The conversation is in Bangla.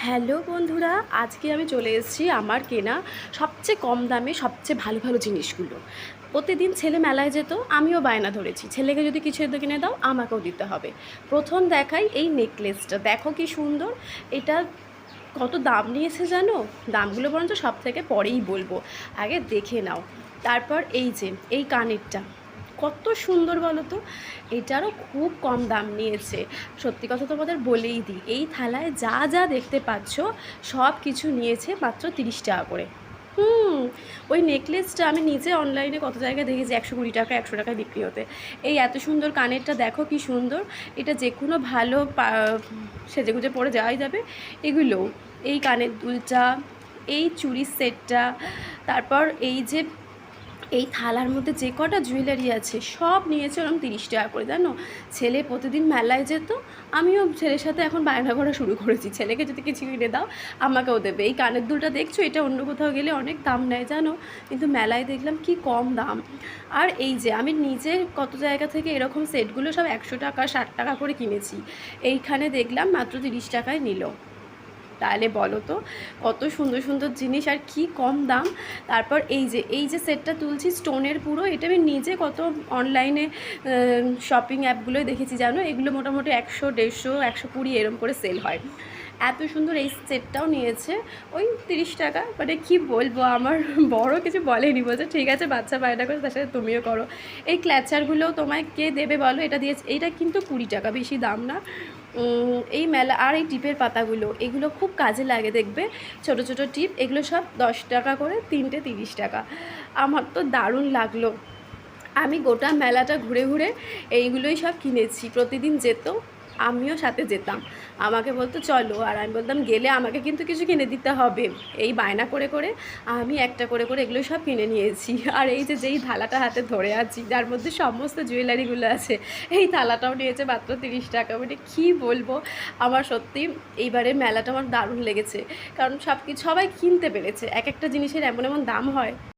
হ্যালো বন্ধুরা, আজকে আমি চলে এসেছি আমার কেনা সবচেয়ে কম দামে সবচেয়ে ভালো ভালো জিনিসগুলো। প্রতিদিন ছেলে মেলায় যেত, আমিও বায়না ধরেছি। ছেলেকে যদি কিছু কিনে দাও, আমাকেও দিতে হবে। প্রথম দেখাই এই নেকলেসটা। দেখো কি সুন্দর। এটা কত দাম নিয়েছে জানো? দামগুলো বরঞ্চ সব থেকে পরেই বলব। আগে দেখে নাও। তারপর এই যে, এই কানেরটা। কত সুন্দর বলো তো? এটারও খুব কম দাম নিয়েছে। সত্যি কথা তোমাদের বলেই দিই, এই থালায় যা যা দেখতে পাচ্ছ, সব কিছু নিয়েছে মাত্র তিরিশ টাকা করে। হুম, ওই নেকলেসটা আমি নিজে অনলাইনে কত জায়গায় দেখেছি, একশো কুড়ি টাকা, একশো টাকায় বিক্রি হতে। এই এত সুন্দর কানেরটা দেখো কি সুন্দর, এটা যে কোনো ভালো সেজেগুজে পরে যাওয়াই যাবে এগুলো এই কানের দুলটা, এই চুরির সেটটা, তারপর এই যে এই থালার মধ্যে যে কটা জুয়েলারি আছে, সব নিয়েছে ওরকম তিরিশ টাকা করে, জানো? ছেলে প্রতিদিন মেলায় যেত, আমিও ছেলের সাথে এখন বায়না করা শুরু করেছি। ছেলেকে যদি কিছু কিনে দাও, আমাকেও দেবে। এই কানের দুলটা দেখছ? এটা অন্য কোথাও গেলে অনেক দাম নেয়, জানো? কিন্তু মেলায় দেখলাম কি কম দাম। আর এই যে, আমি নিজে কত জায়গা থেকে এরকম সেটগুলো সব একশো টাকা, ষাট টাকা করে কিনেছি। এইখানে দেখলাম মাত্র তিরিশ টাকায় নিল। তাহলে বলো তো, কত সুন্দর সুন্দর জিনিস আর কি কম দাম। তারপর এই যে এই যে সেটটা তুলছি স্টোনের পুরো, এটা আমি নিজে কত অনলাইনে শপিং অ্যাপগুলোই দেখেছি, জানো? এগুলো মোটামুটি একশো, দেড়শো, একশো কুড়ি এরম করে সেল হয়। এত সুন্দর এই সেটটাও নিয়েছে, ওই তিরিশ টাকা। মানে কি বলব, আমার বড় কিছু বলেনি, বলছে, ঠিক আছে, বাচ্চা বায়না করে, তার সাথে তুমিও করো। এই ক্ল্যাচারগুলো তোমায় কে দেবে বলো? এটা দিয়েছে এটা কিন্তু কুড়ি টাকা, বেশি দাম না। এই মেলা আর এই টিপের পাতাগুলো, এগুলো খুব কাজে লাগে দেখবে। ছোট ছোট টিপ, এগুলো সব দশ টাকা করে, তিনটে তিরিশ টাকা। আমার তো দারুণ লাগল। আমি গোটা মেলাটা ঘুরে ঘুরে এইগুলোই সব কিনেছি। প্রতিদিন যেত আমিও সাথে যেতাম। আমাকে বলতো, চলো। আর আমি বলতাম, গেলে আমাকে কিন্তু কিছু কিনে দিতে হবে। এই বায়না করে করে আমি একটা করে করে এগুলো সব কিনে নিয়েছি। আর এই যে, যেই থালাটা হাতে ধরে আছি, যার মধ্যে সমস্ত জুয়েলারিগুলো আছে, এই থালাটাও নিয়েছে মাত্র তিরিশ টাকা। মানে কী বলব? আমার সত্যি এইবারের মেলাটা আমার দারুণ লেগেছে। কারণ সব কিছু সবাই কিনতে পেরেছে। এক একটা জিনিসের এমন এমন দাম হয়।